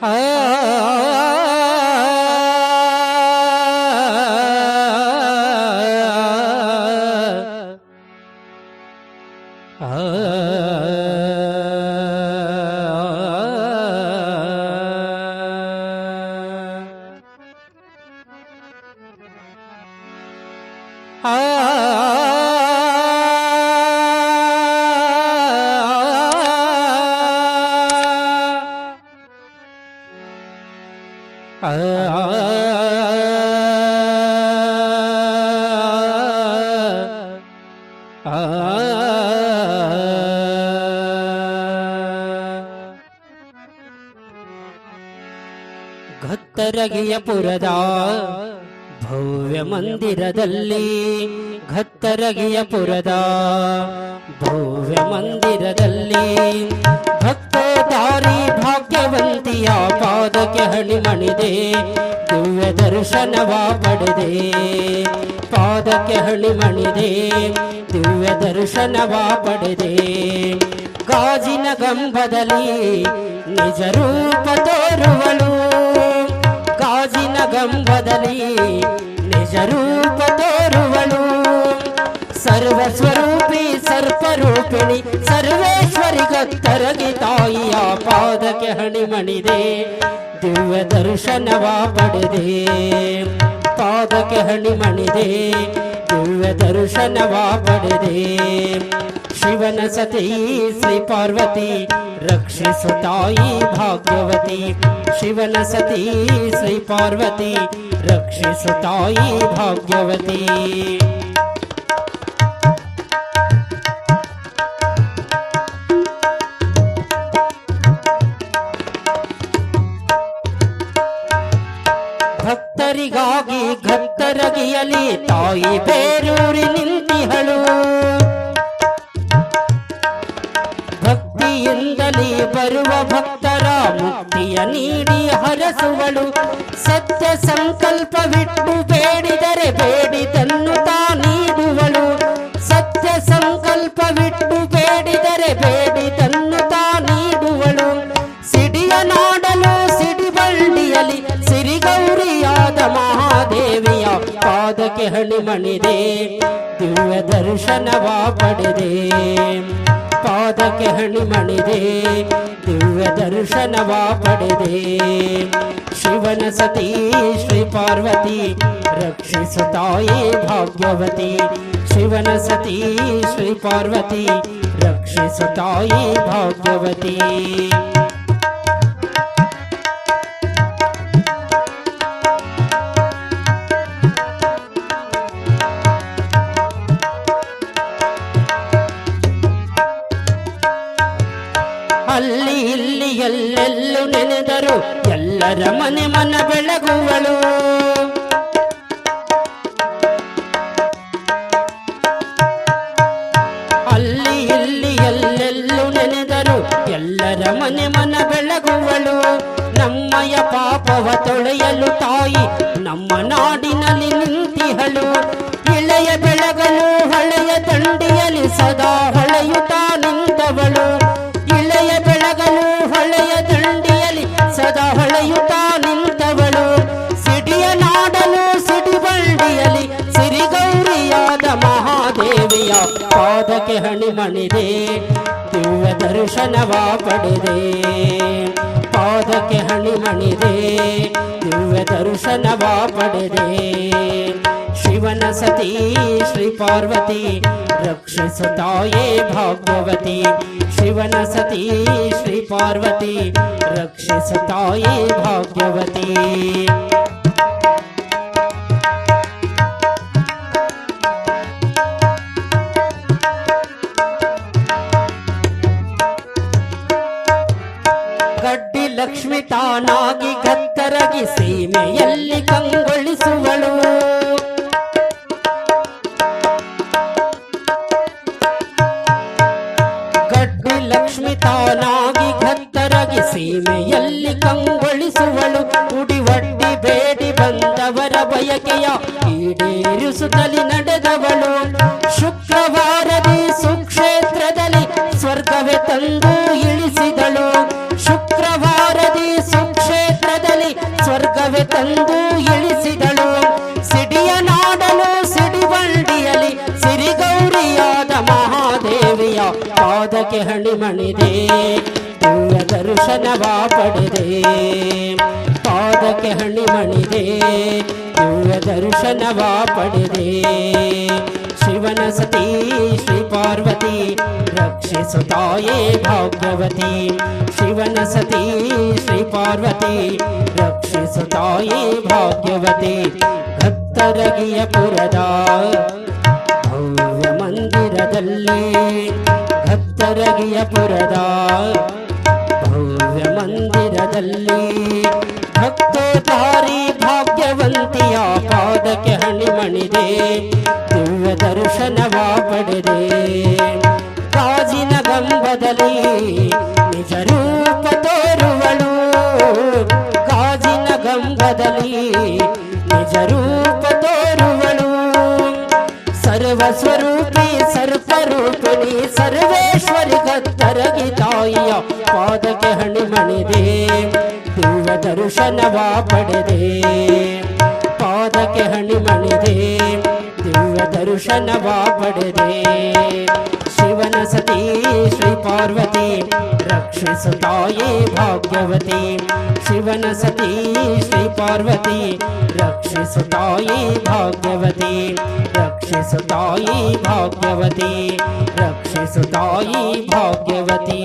ah, ah, ah. ಪುರದ ಭವ್ಯ ಮಂದಿರದಲ್ಲಿ ಘತ್ತರಗಿಯ ಪುರದ ಭವ್ಯ ಮಂದಿರದಲ್ಲಿ ಭಕ್ತೋದಾರಿ ಭಾಗ್ಯವಂತಿಯ ಪಾದಕ್ಕೆ ಹಣಿಮಣಿದೆ, ದಿವ್ಯ ದರ್ಶನವ ಪಡೆದೆ. ಪಾದಕ್ಕೆ ಹಣಿಮಣಿದೆ, ದಿವ್ಯ ದರ್ಶನವ ಪಡೆದೆ. ಗಾಜಿನ ಗಂಬದಲ್ಲಿ ನಿಜ ರೂಪ ತೋರುವಳು. ಗಾಜಿನ ಗಂಬದಲ್ಲಿ ನಿಜ ರೂಪ ತೋರುವಳು ಸರ್ವ ಸ್ವರೂಪಿ ಸರ್ಪರೂಪಿಣಿ ಸರ್ವೇಶ್ವರಿ ಗತ್ತರಗಿ ತಾಯಿಯ ಪಾದಕ್ಕೆ ಹಣಿಮಣಿದೆ ದಿವ್ಯ ದರ್ಶನವ ಪಡೆದೆ ಪಾದಕ್ಕೆ ಹಣಿಮಣಿದೆ ದಿವ್ಯ ದರ್ಶನವ ಪಡೆದೆ ಶಿವನ ಸತಿ ಶ್ರೀ ಪಾರ್ವತಿ ರಕ್ಷಿಸು ತಾಯಿ ಭಾಗ್ಯವತಿ ಶಿವನ ಸತಿ ಶ್ರೀ ಪಾರ್ವತಿ ರಕ್ಷಿಸು ತಾಯಿ ಭಾಗ್ಯವತಿ ಭಕ್ತರಿಗಾಗಿ ಭಕ್ತರಗಿಯಲಿ ತಾಯಿ ಬೇರೂರಿ ನಿಂತಿಹಳು. ಭಕ್ತಿಯಿಂದಲೇ ಬರುವ ಭಕ್ತರ ಮುಕ್ತಿಯ ನೀಡಿ ಹರಸುವಳು. ಸತ್ಯ ಸಂಕಲ್ಪವಿಟ್ಟು ಬೇಡಿದರೆ ಬೇಡಿದನ್ನು ತಾ ನೀಡುವಳು ಸತ್ಯ ಸಂಕಲ್ಪವಿಟ್ಟು ಬೇಡಿದರೆ ಬೇಡಿದನ್ನು ಪಾದಕ್ಕೆ ಹಣಿಮಣಿದೆ ದಿವ್ಯ ದರ್ಶನವ ಪಡೆದೆ ಪಾದಕ್ಕೆ ಹಣಿಮಣಿದೆ ದಿವ್ಯ ದರ್ಶನವ ಪಡೆದೆ ಶಿವನ ಸತಿ ಶ್ರೀ ಪಾರ್ವತಿ ರಕ್ಷಿಸು ತಾಯಿ ಭಾಗ್ಯವತಿ ಶಿವನ ಸತಿ ಶ್ರೀ ಪಾರ್ವತಿ ರಕ್ಷಿಸು ತಾಯಿ ಭಾಗ್ಯವತಿ ಎಲ್ಲರ ಮನೆ ಮನ ಬೆಳಗುವಳು. ಅಲ್ಲಿ, ಇಲ್ಲಿ, ಎಲ್ಲೆಲ್ಲೂ ನೆನೆದರು ಎಲ್ಲರ ಮನೆ ಮನ ಬೆಳಗುವಳು. ನಮ್ಮಯ ಪಾಪವ ತೊಳೆಯಲು ಪಾದಕ್ಕೆ ಹಣಿಮಣಿದೆ ದಿವ್ಯ ದರ್ಶನವ ಪಡೆದೆ ಪಾದಕ್ಕೆ ಹಣಿಮಣಿದೆ ದಿವ್ಯ ದರ್ಶನವ ಪಡೆದೆ ಶಿವನ ಸತಿ ಶ್ರೀ ಪಾರ್ವತಿ ರಕ್ಷಿಸು ತಾಯೇ ಭಾಗ್ಯವತಿ ಶಿವನ ಸತಿ ಶ್ರೀ ಪಾರ್ವತಿ ರಕ್ಷಿಸು ತಾಯೇ ಭಾಗ್ಯವತಿ ಲಕ್ಷ್ಮಿ ತಾನಾಗಿ ಕತ್ತರಗಿ ಸೀಮೆಯಲ್ಲಿ ಕಂಗೊಳಿಸುವಳು. ಗಡ್ಡಿ ಲಕ್ಷ್ಮಿ ತಾನಾಗಿ ಕತ್ತರಗಿ ಸೀಮೆಯಲ್ಲಿ ಕಂಗೊಳಿಸುವಳು. ಉಡಿ ಬೇಡಿ ಬಂದವರ ಬಯಕೆಯ ಈಡೇರಿಸುತ್ತಲಿ ನಡೆದವಳು. ತಂದು ಇಳಿಸಿದಳು ಸಿಡಿಯ ನಾಡಲು ಸಿಡಿಬಂಡಿಯಲಿ ಸಿರಿಗೌರಿಯಾದ ಮಹಾದೇವಿಯ ಪಾದಕ್ಕೆ ಹಣಿಮಣಿದೆ. ದಿವ್ಯ ದರ್ಶನವ ಪಡೆದೆ. ಪಾದಕ್ಕೆ ಹಣಿಮಣಿದೆ. ದಿವ್ಯ ದರ್ಶನವ ಪಡೆದೆ. शिवनसती श्रीपार्वती रक्षे सुताये भाग्यवती। शिवनसती श्रीपार्वती रक्षे सुताये भाग्यवती। भक्तरगियपुरदा भव्य मन्दिरदल्ले भक्तरगियपुरदा भव्य मन्दिरदल्ले ಭಕ್ತೋದ್ಧಾರಿ ಭಾಗ್ಯವಂತಿಯ ಪಾದಕ್ಕೆ ಹಣಿಮಣಿದೆ ದಿವ್ಯ ದರ್ಶನವ ಪಡೆದೆ. ಕಾಜಿನ ಗಂಬದಲ್ಲಿ ನಿಜ सर्वस्वरूपी सर्वरूपिणी सर्वेश्वरि दत्तर पादके पादकहणि मणिदे दिवदरुशन पडदे पादके मणिदे दिवदरुश न पडदे शिवन सती श्रीपार्वती रक्षिसुताये भाग्यवती। शिवन सती श्रीपार्वती रक्षिसुताये रक्षसुतायै भाग्यवती। रक्षि सुताई भाग्यवती रक्षि सुताई भाग्यवती।